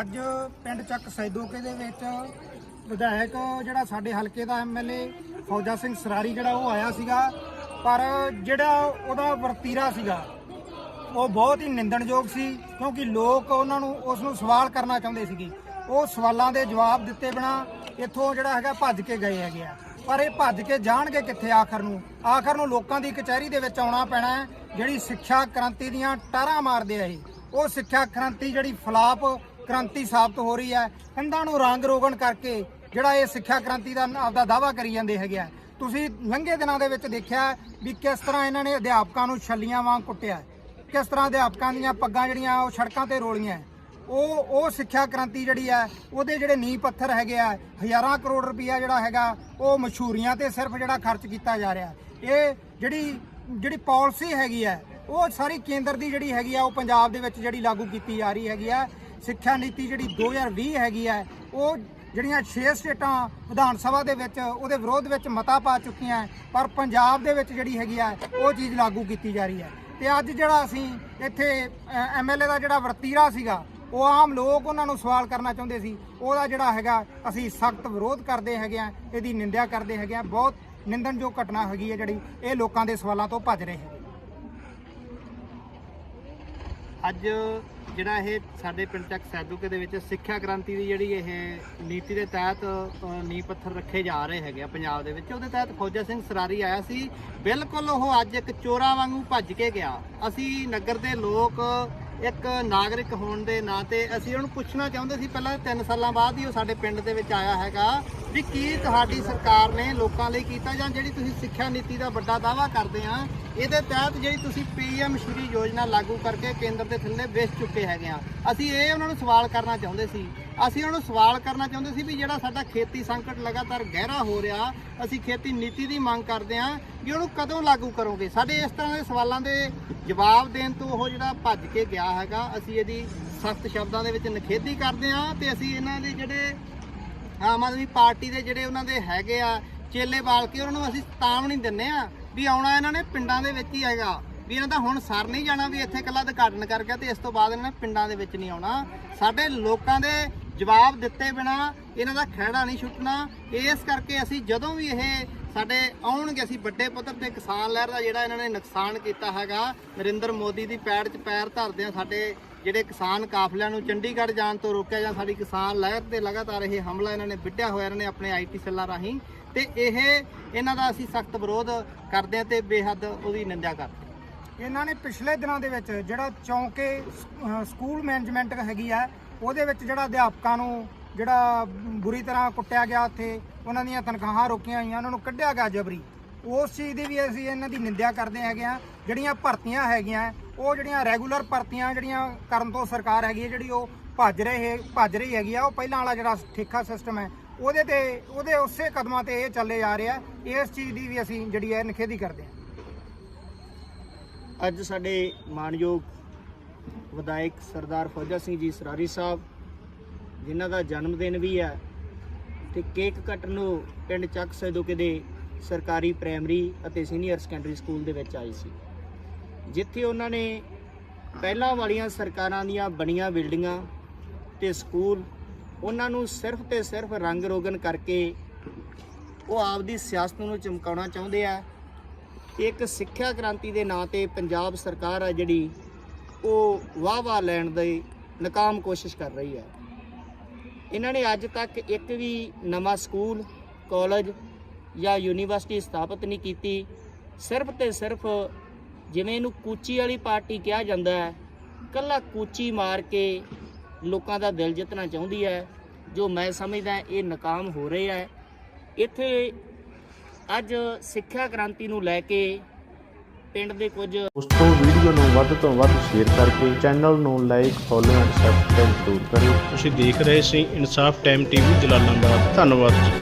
ਅੱਜ ਪਿੰਡ ਚੱਕ ਸੈਦੋਕੇ ਦੇ ਵਿੱਚ ਵਿਧਾਇਕ ਜਿਹੜਾ ਸਾਡੇ ਹਲਕੇ ਦਾ ਐਮਐਲਏ ਫੌਜਾ ਸਿੰਘ ਸਰਾਰੀ ਜਿਹੜਾ ਉਹ ਆਇਆ ਸੀਗਾ, ਪਰ ਜਿਹੜਾ ਉਹਦਾ ਵਰਤੀਰਾ ਸੀਗਾ, ਉਹ ਬਹੁਤ ਹੀ ਨਿੰਦਣਯੋਗ ਸੀ, ਕਿਉਂਕਿ ਲੋਕ ਉਹਨਾਂ ਨੂੰ ਉਸ ਨੂੰ ਸਵਾਲ ਕਰਨਾ ਚਾਹੁੰਦੇ ਸੀਗੇ। ਉਹ ਸਵਾਲਾਂ ਦੇ ਜਵਾਬ ਦਿੱਤੇ ਬਿਨਾ ਇੱਥੋਂ ਜਿਹੜਾ ਹੈਗਾ ਭੱਜ ਕੇ ਗਏ ਹੈਗੇ ਆ। ਪਰ ਇਹ ਭੱਜ ਕੇ ਜਾਣਗੇ ਕਿੱਥੇ ਆਖਰ ਨੂੰ? ਆਖਰ ਨੂੰ ਲੋਕਾਂ ਦੀ ਕਚਹਿਰੀ ਦੇ ਵਿੱਚ ਆਉਣਾ ਪੈਣਾ ਹੈ, ਜਿਹੜੀ ਸਿੱਖਿਆ ਕ੍ਰਾਂਤੀ ਦੀਆਂ ਟਾਰਾਂ ਮਾਰਦੇ ਆ ਇਹ। ਉਹ ਸਿੱਖਿਆ ਕ੍ਰਾਂਤੀ ਜਿਹੜੀ ਫਲਾਪ ਕ੍ਰਾਂਤੀ ਸਾਬਤ ਹੋ ਰਹੀ ਹੈ। ਇਹਨਾਂ ਨੂੰ ਰੰਗ ਰੋਗਣ ਕਰਕੇ ਜਿਹੜਾ ਇਹ ਸਿੱਖਿਆ ਕ੍ਰਾਂਤੀ ਦਾ ਆਪਦਾ ਦਾਵਾ ਕਰੀ ਜਾਂਦੇ ਹੈਗੇ ਆ। ਤੁਸੀਂ ਲੰਘੇ ਦਿਨਾਂ ਦੇ ਵਿੱਚ ਦੇਖਿਆ ਵੀ ਕਿਸ ਤਰ੍ਹਾਂ ਇਹਨਾਂ ਨੇ ਅਧਿਆਪਕਾਂ ਨੂੰ ਛੱਲੀਆਂ ਵਾਂਗ ਕੁੱਟਿਆ। ਕਿਸ ਤਰ੍ਹਾਂ ਅਧਿਆਪਕਾਂ ਦੀਆਂ ਪੱਗਾਂ ਜਿਹੜੀਆਂ ਉਹ ਸੜਕਾਂ ਤੇ ਰੋਲੀਆਂ। ਉਹ ਉਹ ਸਿੱਖਿਆ ਕ੍ਰਾਂਤੀ ਜਿਹੜੀ ਹੈ ਉਹਦੇ ਜਿਹੜੇ ਨੀਂਹ ਪੱਥਰ ਹੈਗੇ ਆ, ਹਜ਼ਾਰਾਂ ਕਰੋੜ ਰੁਪਈਆ ਜਿਹੜਾ ਹੈਗਾ, ਉਹ ਮਸ਼ਹੂਰੀਆਂ ਤੇ ਸਿਰਫ ਜਿਹੜਾ ਖਰਚ ਕੀਤਾ ਜਾ ਰਿਹਾ। ਇਹ ਜਿਹੜੀ ਜਿਹੜੀ ਪਾਲਿਸੀ ਹੈਗੀ ਹੈ ਉਹ ਸਾਰੀ ਕੇਂਦਰ ਦੀ ਜਿਹੜੀ ਹੈਗੀ ਆ, ਉਹ ਪੰਜਾਬ ਦੇ ਵਿੱਚ ਜਿਹੜੀ ਲਾਗੂ ਕੀਤੀ ਜਾ ਰਹੀ ਹੈਗੀ ਆ। ਸਿੱਖਿਆ ਨੀਤੀ ਜਿਹੜੀ 2020 ਹੈਗੀ ਹੈ, ਉਹ ਜਿਹੜੀਆਂ 6 ਸਟੇਟਾਂ ਵਿਧਾਨ ਸਭਾ ਦੇ ਵਿੱਚ, ਉਹਦੇ ਵਿਰੋਧ ਵਿੱਚ ਮਤਾ ਪਾ ਚੁੱਕੀਆਂ ਪਰ ਪੰਜਾਬ ਦੇ ਵਿੱਚ ਜਿਹੜੀ ਹੈਗੀ ਆ ਉਹ ਚੀਜ਼ ਲਾਗੂ ਕੀਤੀ ਜਾ ਰਹੀ ਹੈ। ਤੇ ਅੱਜ ਜਿਹੜਾ ਅਸੀਂ ਇੱਥੇ ਐਮਐਲਏ ਦਾ ਜਿਹੜਾ ਵਰਤੀਰਾ ਸੀਗਾ, ਉਹ ਆਮ ਲੋਕ ਉਹਨਾਂ ਨੂੰ ਸਵਾਲ ਕਰਨਾ ਚਾਹੁੰਦੇ ਸੀ। ਉਹਦਾ ਜਿਹੜਾ ਹੈਗਾ, ਅਸੀਂ ਸਖਤ ਵਿਰੋਧ ਕਰਦੇ ਹੈਗੇ ਆ ਇਹਦੀ ਨਿੰਦਿਆ ਕਰਦੇ ਹੈਗੇ ਆ ਬਹੁਤ ਨਿੰਦਣਯੋਗ ਘਟਨਾ ਹੈਗੀ ਹੈ ਜਿਹੜੀ, ਇਹ ਲੋਕਾਂ ਦੇ ਸਵਾਲਾਂ ਤੋਂ ਭੱਜ ਰਹੇ ਹੈਗੇ ਅੱਜ ਜਿਹੜਾ ਇਹ ਸਾਡੇ ਪਿੰਡ ਚੱਕ ਸੈਦੂਕੇ ਦੇ ਵਿੱਚ ਸਿੱਖਿਆ ਕ੍ਰਾਂਤੀ ਦੀ ਜਿਹੜੀ ਇਹ ਨੀਤੀ ਦੇ ਤਹਿਤ ਨੀਂਹ ਪੱਥਰ ਰੱਖੇ ਜਾ ਰਹੇ ਹੈਗੇ ਆ ਪੰਜਾਬ ਦੇ ਵਿੱਚ। ਉਹਦੇ ਤਹਿਤ ਫੌਜਾ ਸਿੰਘ ਸਰਾਰੀ ਆਇਆ ਸੀ। ਬਿਲਕੁਲ ਉਹ ਅੱਜ ਇੱਕ ਚੋਰਾ ਵਾਂਗੂ ਭੱਜ ਕੇ ਗਿਆ। ਅਸੀਂ ਨਗਰ ਦੇ ਲੋਕ ਇੱਕ ਨਾਗਰਿਕ ਹੋਣ ਦੇ ਨਾਂ ਤੇ ਅਸੀਂ ਉਹਨੂੰ ਪੁੱਛਣਾ ਚਾਹੁੰਦੇ ਸੀ, ਪਹਿਲਾਂ 3 ਸਾਲਾਂ ਬਾਅਦ ਹੀ ਉਹ ਸਾਡੇ ਪਿੰਡ ਦੇ ਵਿੱਚ ਆਇਆ ਹੈਗਾ ਵੀ ਕੀ ਤੁਹਾਡੀ ਸਰਕਾਰ ਨੇ ਲੋਕਾਂ ਲਈ ਕੀਤਾ ਜਾਂ ਜਿਹੜੀ ਤੁਸੀਂ ਸਿੱਖਿਆ ਨੀਤੀ ਦਾ ਵੱਡਾ ਦਾਅਵਾ ਕਰਦੇ ਆ ਇਹਦੇ ਤਹਿਤ ਜਿਹੜੀ ਤੁਸੀਂ ਪੀਐਮ ਸ਼੍ਰੀ ਯੋਜਨਾ ਲਾਗੂ ਕਰਕੇ ਕੇਂਦਰ ਦੇ ਥੱਲੇ ਵੇਚ ਚੁੱਕੇ ਹੈਗੇ ਆ। ਅਸੀਂ ਇਹ ਉਹਨਾਂ ਨੂੰ ਸਵਾਲ ਕਰਨਾ ਚਾਹੁੰਦੇ ਸੀ। ਅਸੀਂ ਉਹਨਾਂ ਨੂੰ ਸਵਾਲ ਕਰਨਾ ਚਾਹੁੰਦੇ ਸੀ ਵੀ ਜਿਹੜਾ ਸਾਡਾ ਖੇਤੀ ਸੰਕਟ ਲਗਾਤਾਰ ਗਹਿਰਾ ਹੋ ਰਿਹਾ, ਅਸੀਂ ਖੇਤੀ ਨੀਤੀ ਦੀ ਮੰਗ ਕਰਦੇ ਆ ਵੀ ਉਹਨੂੰ ਕਦੋਂ ਲਾਗੂ ਕਰੋਗੇ? ਸਾਡੇ ਇਸ ਤਰ੍ਹਾਂ ਦੇ ਸਵਾਲਾਂ ਦੇ ਜਵਾਬ ਦੇਣ ਤੋਂ ਉਹ ਜਿਹੜਾ ਭੱਜ ਕੇ ਗਿਆ ਹੈਗਾ। ਅਸੀਂ ਇਹਦੀ ਸਖਤ ਸ਼ਬਦਾਂ ਦੇ ਵਿੱਚ ਨਿਖੇਧੀ ਕਰਦੇ ਆ ਤੇ ਅਸੀਂ ਇਹਨਾਂ ਦੇ ਜਿਹੜੇ ਆਮ ਆਦਮੀ ਪਾਰਟੀ ਦੇ ਜਿਹੜੇ ਉਹਨਾਂ ਦੇ ਹੈਗੇ ਆ, ਚੇਲੇ ਬਾਲ ਕੇ ਉਹਨਾਂ ਨੂੰ ਅਸੀਂ ਤਾਂ ਵੀ ਨਹੀਂ ਦਿੰਨੇ ਆ ਵੀ ਆਉਣਾ ਇਹਨਾਂ ਨੇ ਪਿੰਡਾਂ ਦੇ ਵਿੱਚ ਹੀ ਹੈਗਾ। ਵੀ ਇਹਨਾਂ ਦਾ ਹੁਣ ਸਰ ਨਹੀਂ ਜਾਣਾ ਵੀ ਇੱਥੇ ਇਕੱਲਾ ਉਦਘਾਟਨ ਕਰ ਗਿਆ ਤੇ ਇਸ ਤੋਂ ਬਾਅਦ ਇਹਨਾਂ ਨੇ ਪਿੰਡਾਂ ਦੇ ਵਿੱਚ ਨਹੀਂ ਆਉਣਾ। ਸਾਡੇ ਲੋਕਾਂ ਦੇ ਜਵਾਬ ਦਿੱਤੇ ਬਿਨਾ ਇਹਨਾਂ ਦਾ ਖਹਿੜਾ ਨਹੀਂ ਛੁੱਟਣਾ। ਇਸ ਕਰਕੇ ਅਸੀਂ ਜਦੋਂ ਵੀ ਇਹ ਸਾਡੇ ਆਉਣਗੇ, ਅਸੀਂ ਵੱਡੇ ਪੱਧਰ ਤੇ ਕਿਸਾਨ ਲਹਿਰ ਦਾ ਜਿਹੜਾ ਇਹਨਾਂ ਨੇ ਨੁਕਸਾਨ ਕੀਤਾ ਹੈਗਾ, ਨਰਿੰਦਰ ਮੋਦੀ ਦੀ ਪੈੜ 'ਚ ਪੈਰ ਧਰਦੇ ਆ ਸਾਡੇ ਜਿਹੜੇ ਕਿਸਾਨ ਕਾਫਲਿਆਂ ਨੂੰ ਚੰਡੀਗੜ੍ਹ ਜਾਣ ਤੋਂ ਰੋਕਿਆ ਜਾਂ ਸਾਡੀ ਕਿਸਾਨ ਲਹਿਰ ਤੇ ਲਗਾਤਾਰ ਇਹ ਹਮਲਾ ਇਹਨਾਂ ਨੇ ਵਿੱਢਿਆ ਹੋਇਆ, ਇਹਨਾਂ ਨੇ ਆਪਣੇ ਆਈਟੀ ਸੈੱਲਾਂ ਰਾਹੀਂ। ਤੇ ਇਹ ਇਹਨਾਂ ਦਾ ਅਸੀਂ ਸਖਤ ਵਿਰੋਧ ਕਰਦੇ ਹਾਂ ਤੇ ਬੇਹੱਦ ਉਹਦੀ ਨਿੰਦਿਆ ਕਰਦੇ ਹਾਂ। ਇਹਨਾਂ ਨੇ ਪਿਛਲੇ ਦਿਨਾਂ ਦੇ ਵਿੱਚ ਜਿਹੜਾ ਚੌਂਕੇ, ਅਹ, ਸਕੂਲ ਮੈਨੇਜਮੈਂਟ ਹੈਗੀ ਆ, ਉਹਦੇ ਵਿੱਚ ਜਿਹੜਾ ਅਧਿਆਪਕਾਂ ਨੂੰ ਜਿਹੜਾ ਬੁਰੀ ਤਰ੍ਹਾਂ ਕੁੱਟਿਆ ਗਿਆ ਉੱਥੇ, ਉਹਨਾਂ ਦੀਆਂ ਤਨਖਾਹਾਂ ਰੋਕੀਆਂ ਹੋਈਆਂ, ਉਹਨਾਂ ਨੂੰ ਕੱਢਿਆ ਗਿਆ ਜਬਰੀ। ਉਸ ਚੀਜ਼ ਦੀ ਵੀ ਅਸੀਂ ਇਹਨਾਂ ਦੀ ਨਿੰਦਿਆ ਕਰਦੇ ਹੈਗੇ ਆ ਜਿਹੜੀਆਂ ਭਰਤੀਆਂ ਹੈਗੀਆਂ, ਉਹ ਜਿਹੜੀਆਂ ਰੈਗੂਲਰ ਭਰਤੀਆਂ ਜਿਹੜੀਆਂ ਕਰਨ ਤੋਂ ਸਰਕਾਰ ਹੈਗੀ ਹੈ ਜਿਹੜੀ ਉਹ ਭੱਜ ਰਹੇ, ਭੱਜ ਰਹੀ ਹੈਗੀ ਆ, ਉਹ ਪਹਿਲਾਂ ਵਾਲਾ ਜਿਹੜਾ ਠੇਕਾ ਸਿਸਟਮ ਹੈ ਉਹਦੇ ਤੇ, ਉਹਦੇ ਉਸੇ ਕਦਮਾਂ ਤੇ ਇਹ ਚੱਲੇ ਜਾ ਰਿਹਾ। ਇਸ ਚੀਜ਼ ਦੀ ਵੀ ਅਸੀਂ ਜਿਹੜੀ ਹੈ ਨਿਖੇਧੀ ਕਰਦੇ ਹਾਂ। ਅੱਜ ਸਾਡੇ ਮਾਨਯੋਗ ਵਿਧਾਇਕ ਸਰਦਾਰ ਫੌਜਾ ਸਿੰਘ ਜੀ ਸਰਾਰੀ ਸਾਹਿਬ, ਜਿਨ੍ਹਾਂ ਦਾ ਜਨਮ ਦਿਨ ਵੀ ਹੈ ਤੇ ਕੇਕ ਕੱਟਣ ਨੂੰ ਪਿੰਡ ਚੱਕ ਸੈਦੋਕੇ ਦੇ ਸਰਕਾਰੀ ਪ੍ਰਾਇਮਰੀ ਅਤੇ ਸੀਨੀਅਰ ਸੈਕੰਡਰੀ ਸਕੂਲ ਦੇ ਵਿੱਚ ਆਏ ਸੀ। ਜਿੱਥੇ ਉਹਨਾਂ ਨੇ ਪਹਿਲਾਂ ਵਾਲੀਆਂ ਸਰਕਾਰਾਂ ਦੀਆਂ ਬਣੀਆਂ ਬਿਲਡਿੰਗਾਂ ਤੇ ਸਕੂਲ ਉਹਨਾਂ ਨੂੰ ਸਿਰਫ ਤੇ ਸਿਰਫ ਰੰਗ ਰੋਗਨ ਕਰਕੇ ਉਹ ਆਪਦੀ ਸਿਆਸਤ ਨੂੰ ਚਮਕਾਉਣਾ ਚਾਹੁੰਦੇ ਆ। ਇੱਕ ਸਿੱਖਿਆ ਕ੍ਰਾਂਤੀ ਦੇ ਨਾਂ ਤੇ ਪੰਜਾਬ ਸਰਕਾਰ ਆ ਜਿਹੜੀ ਉਹ ਵਾਹ-ਵਾਹ ਲੈਣ ਦੀ ਨਾਕਾਮ ਕੋਸ਼ਿਸ਼ ਕਰ ਰਹੀ ਹੈ ਇਹਨਾਂ ਨੇ ਅੱਜ ਤੱਕ ਇੱਕ ਵੀ ਨਵਾਂ ਸਕੂਲ, ਕਾਲਜ ਜਾਂ ਯੂਨੀਵਰਸਿਟੀ ਸਥਾਪਿਤ ਨਹੀਂ ਕੀਤੀ। ਸਿਰਫ ਤੇ ਸਿਰਫ ਜਿਵੇਂ ਇਹਨੂੰ ਕੂਚੀ ਵਾਲੀ ਪਾਰਟੀ ਕਿਹਾ ਜਾਂਦਾ ਹੈ, ਕੱਲਾ ਕੂਚੀ ਮਾਰ ਕੇ ਲੋਕਾਂ ਦਾ ਦਿਲ ਜਿੱਤਣਾ ਚਾਹੁੰਦੀ ਹੈ ਜੋ ਮੈਂ ਸਮਝਦਾ ਇਹ ਨਾਕਾਮ ਹੋ ਰਹੇ ਹੈ। ਇੱਥੇ ਅੱਜ ਸਿੱਖਿਆ ਕ੍ਰਾਂਤੀ ਨੂੰ ਲੈ ਕੇ ਪਿੰਡ ਦੇ ਕੁਝ ਉਸ ਤੋਂ ਵੀਡੀਓ ਨੂੰ ਵੱਧ ਤੋਂ ਵੱਧ ਸ਼ੇਅਰ ਕਰਕੇ ਚੈਨਲ ਨੂੰ ਲਾਈਕ ਫੋਲੋ ਐਂਡ ਸਬਸਕ੍ਰਾਈਬ ਜ਼ਰੂਰ ਕਰਿਓ। ਤੁਸੀਂ ਦੇਖ ਰਹੇ ਸੀ ਇਨਸਾਫ ਟਾਈਮ ਟੀਵੀ ਜਲਾਲਾਬਾਦ। ਧੰਨਵਾਦ